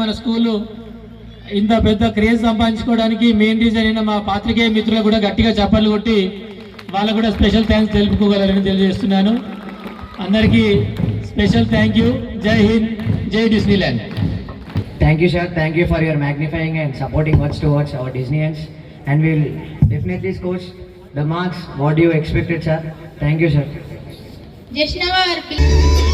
మన స్కూల్ ఇంత పెద్ద క్రేజ్ సంపాదించుకోవడానికి మెయిన్ రీజన్ అయిన మా పాత్రికేయ మిత్రులు కూడా గట్టిగా చప్పలు కొట్టి వాళ్ళకు కూడా స్పెషల్ థ్యాంక్స్ తెలుపుకోగలరని తెలియజేస్తున్నాను. అందరికీ స్పెషల్ థ్యాంక్ యూ జై హింద్ జై Disney land thank you sir thank you for your magnifying and supporting words to words our Disney Disneyans and will definitely scores the marks what you expected sir thank you sir just నవర్ please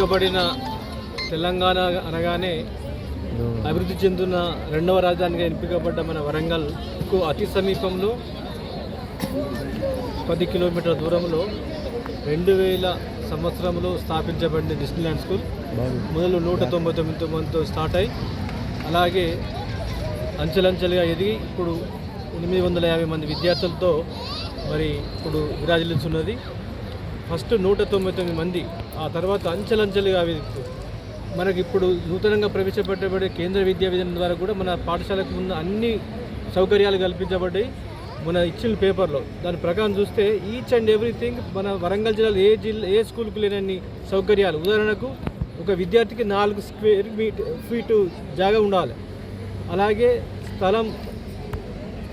వెనుకబడిన తెలంగాణ అనగానే అభివృద్ధి చెందుతున్న రెండవ రాజధానిగా ఎంపికబడ్డ మన వరంగల్కు అతి సమీపంలో పది కిలోమీటర్ల దూరంలో రెండు వేల సంవత్సరంలో స్థాపించబడిన డిస్నీల్యాండ్ స్కూల్. మొదలు నూట తొంభై తొమ్మిది మందితో స్టార్ట్ అయి అలాగే అంచెలంచెలుగా ఎదిగి ఇప్పుడు ఎనిమిది వందల యాభై మంది విద్యార్థులతో మరి ఇప్పుడు విరాజిల్లుతున్నది. ఫస్ట్ నూట తొంభై తొమ్మిది మంది ఆ తర్వాత అంచెలంచెలుగా అవి మనకి ఇప్పుడు నూతనంగా ప్రవేశపెట్టబడే కేంద్ర విద్యా విధానం ద్వారా కూడా మన పాఠశాలకు ఉన్న అన్ని సౌకర్యాలు కల్పించబడ్డాయి. మన ఇచ్చిన పేపర్లో దాని ప్రకారం చూస్తే ఈచ్ అండ్ ఎవ్రీథింగ్ మన వరంగల్ జిల్లాలో ఏ జిల్లా ఏ స్కూల్కి లేనన్ని సౌకర్యాలు. ఉదాహరణకు ఒక విద్యార్థికి నాలుగు స్క్వేర్ మీట్ ఫీటు జాగా ఉండాలి. అలాగే స్థలం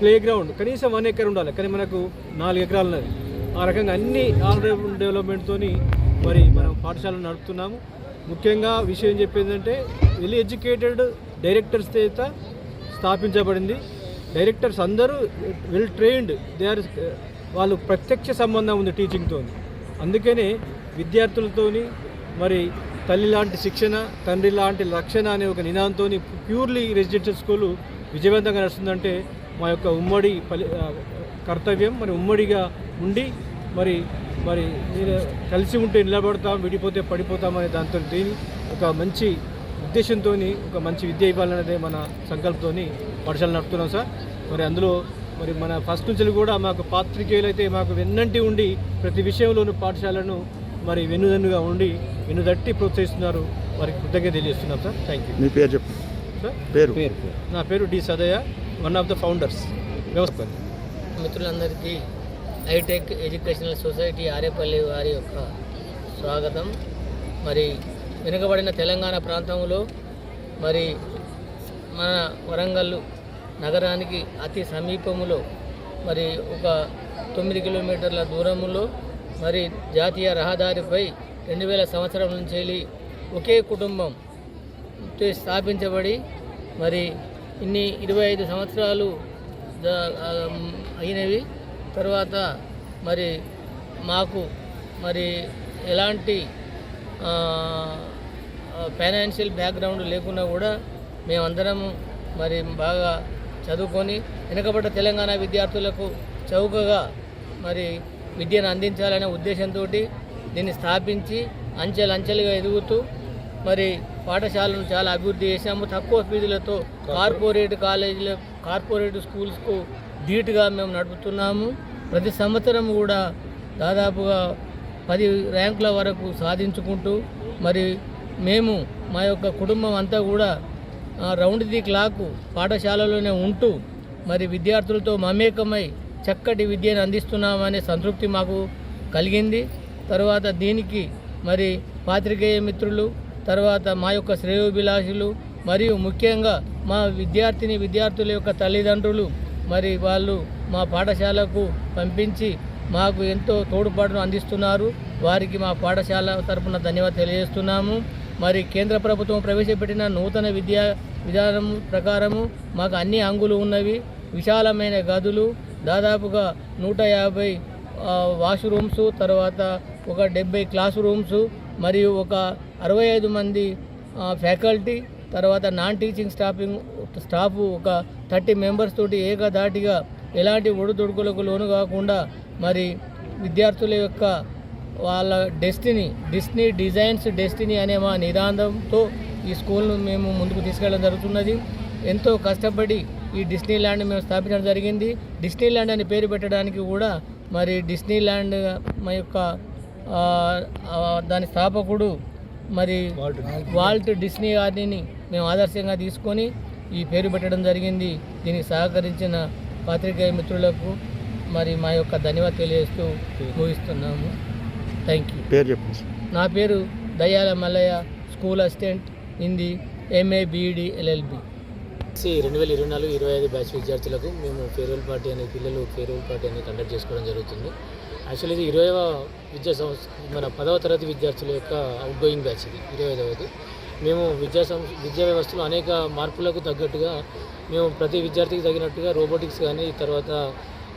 ప్లే గ్రౌండ్ కనీసం వన్ ఎకర్ ఉండాలి. కానీ మనకు నాలుగు ఎకరాలు ఉన్నది ఆ రకంగా అన్ని ఆల్ డెవలప్మెంట్తో డెవలప్మెంట్తోని మరి మనం పాఠశాలను నడుపుతున్నాము. ముఖ్యంగా విషయం చెప్పేందంటే వెల్ ఎడ్యుకేటెడ్ డైరెక్టర్స్ చేత స్థాపించబడింది. డైరెక్టర్స్ అందరూ వెల్ ట్రైన్డ్. దే ఆర్ వాళ్ళు ప్రత్యక్ష సంబంధం ఉంది టీచింగ్తో అందుకనే విద్యార్థులతోని మరి తల్లి లాంటి శిక్షణ తండ్రి లాంటి రక్షణ అనే ఒక నినాదంతో ప్యూర్లీ రెసిడెన్షియల్ స్కూలు విజయవంతంగా నడుస్తుందంటే మా యొక్క ఉమ్మడి కర్తవ్యం. మరి ఉమ్మడిగా ఉండి మరి మరి మీరు కలిసి ఉంటే నిలబడతాం విడిపోతే పడిపోతాం అనే దాంతో దీని ఒక మంచి ఉద్దేశంతో ఒక మంచి విద్య ఇవ్వాలనేదే మన సంకల్పంతో పాఠశాల నడుపుతున్నాం సార్. మరి అందులో మరి మన ఫస్ట్ నుంచి కూడా మాకు పాత్రికేయులు అయితే మాకు వెన్నంటి ఉండి ప్రతి విషయంలోనూ పాఠశాలను మరి వెన్నుదన్నుగా ఉండి వెన్నుదట్టి ప్రోత్సహిస్తున్నారు. వారికి కృతజ్ఞత తెలియజేస్తున్నాం సార్. థ్యాంక్ యూ మీ పేరు చెప్పు. సార్? పేరు. నా పేరు D Sadayya one of the founders. వ్యవస్థ. మిత్రులందరికీ హైటెక్ ఎడ్యుకేషనల్ సొసైటీ ఆరేపల్లి వారి యొక్క స్వాగతం. మరి వెనుకబడిన తెలంగాణ ప్రాంతంలో మరి మన వరంగల్ నగరానికి అతి సమీపములో మరి ఒక తొమ్మిది కిలోమీటర్ల దూరంలో మరి జాతీయ రహదారిపై రెండు వేల సంవత్సరం నుంచి వెళ్ళి ఒకే కుటుంబం స్థాపించబడి మరి ఇన్ని ఇరవై ఐదు సంవత్సరాలు అయినవి. తర్వాత మరి మాకు మరి ఎలాంటి ఫైనాన్షియల్ బ్యాక్గ్రౌండ్ లేకున్నా కూడా మేమందరము మరి బాగా చదువుకొని వెనుకబడ్డ తెలంగాణ విద్యార్థులకు చౌకగా మరి విద్యను అందించాలనే ఉద్దేశంతో దీన్ని స్థాపించి అంచెలంచెలుగా ఎదుగుతూ మరి పాఠశాలను చాలా అభివృద్ధి చేశాము. తక్కువ ఫీజులతో కార్పొరేట్ కాలేజీల కార్పొరేట్ స్కూల్స్కు ధీటుగా మేము నడుపుతున్నాము. ప్రతి సంవత్సరం కూడా దాదాపుగా పది ర్యాంకుల వరకు సాధించుకుంటూ మరి మేము మా యొక్క కుటుంబం అంతా కూడా రౌండ్ ది క్లాక్ పాఠశాలలోనే ఉంటూ మరి విద్యార్థులతో మమేకమై చక్కటి విద్యను అందిస్తున్నామనే సంతృప్తి మాకు కలిగింది. తర్వాత దీనికి మరి పాత్రికేయ మిత్రులు తర్వాత మా యొక్క శ్రేయోభిలాషులు మరియు ముఖ్యంగా మా విద్యార్థిని విద్యార్థుల యొక్క తల్లిదండ్రులు మరి వాళ్ళు మా పాఠశాలకు పంపించి మాకు ఎంతో తోడ్పాటును అందిస్తున్నారు. వారికి మా పాఠశాల తరపున ధన్యవాదాలు తెలియజేస్తున్నాము. మరి కేంద్ర ప్రభుత్వం ప్రవేశపెట్టిన నూతన విద్యా విధానం ప్రకారము మాకు అన్ని అంగులు ఉన్నవి. విశాలమైన గదులు దాదాపుగా నూట యాభై వాష్రూమ్స్ వాష్ రూమ్స్ తర్వాత ఒక డెబ్బై క్లాస్ రూమ్స్ మరియు ఒక అరవై ఐదు మంది ఫ్యాకల్టీ తర్వాత నాన్ టీచింగ్ స్టాఫింగ్ స్టాఫ్ ఒక థర్టీ మెంబర్స్ తోటి ఏకధాటిగా ఎలాంటి ఒడిదుడుకులకు లోను కాకుండా మరి విద్యార్థుల యొక్క వాళ్ళ డెస్టినీ డిస్నీ డిజైన్స్ డెస్టినీ అనే మా నిదానంతో ఈ స్కూల్ను మేము ముందుకు తీసుకెళ్ళడం జరుగుతున్నది. ఎంతో కష్టపడి ఈ డిస్నీ ల్యాండ్ మేము స్థాపించడం జరిగింది. డిస్నీ ల్యాండ్ అని పేరు పెట్టడానికి కూడా మరి డిస్నీ ల్యాండ్ మా యొక్క దాని స్థాపకుడు మరి వాల్ట్ డిస్నీ గారిని మేము ఆదర్శంగా తీసుకొని ఈ పేరు పెట్టడం జరిగింది. దీనికి సహకరించిన పాత్రికేయ మిత్రులకు మరి మా యొక్క ధన్యవాదాలు తెలియజేస్తూ ముగిస్తున్నాము. థ్యాంక్ యూ పేరు చెప్పండి నా పేరు Dayala Mallayya school assistant Hindi MA BEd LLB రెండు వేల ఇరవై నాలుగు ఇరవై ఐదు బ్యాచ్ విద్యార్థులకు మేము ఫేర్వెల్ పార్టీ అనే పిల్లలు ఫేర్వెల్ పార్టీ అనేది కండక్ట్ చేసుకోవడం జరుగుతుంది. యాక్చువల్లీ ఇది ఇరవైవ విద్యా సంవత్సరం మన పదవ తరగతి విద్యార్థుల యొక్క అవుట్ గోయింగ్ బ్యాచ్ ఇది ఇరవై ఐదవది. మేము విద్యా సం విద్యా వ్యవస్థలో అనేక మార్పులకు తగ్గట్టుగా మేము ప్రతి విద్యార్థికి తగినట్టుగా రోబోటిక్స్ కానీ తర్వాత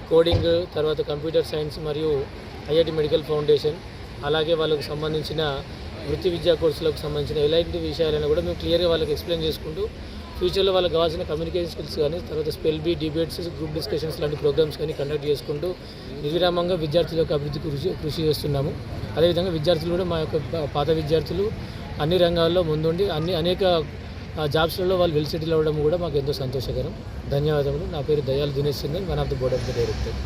కోడింగ్ తర్వాత కంప్యూటర్ సైన్స్ మరియు ఐఐటి మెడికల్ ఫౌండేషన్ అలాగే వాళ్ళకు సంబంధించిన వృత్తి విద్యా కోర్సులకు సంబంధించిన ఎలాంటి విషయాలైనా కూడా మేము క్లియర్గా వాళ్ళకి ఎక్స్ప్లెయిన్ చేసుకుంటూ ఫ్యూచర్లో వాళ్ళకి కావాల్సిన కమ్యూనికేషన్ స్కిల్స్ కానీ తర్వాత spell bee debates group discussions లాంటి ప్రోగ్రామ్స్ కానీ కండక్ట్ చేసుకుంటూ నిర్విరామంగా విద్యార్థుల యొక్క అభివృద్ధి కృషి కృషి చేస్తున్నాము. అదేవిధంగా విద్యార్థులు కూడా మా యొక్క పాత విద్యార్థులు అన్ని రంగాల్లో ముందుండి అన్ని అనేక జాబ్స్లలో వాళ్ళు వెల్ అవ్వడం కూడా మాకు ఎంతో సంతోషకరం. ధన్యవాదములు. నా పేరు Dayal Dinesh Singh one of the board of the director.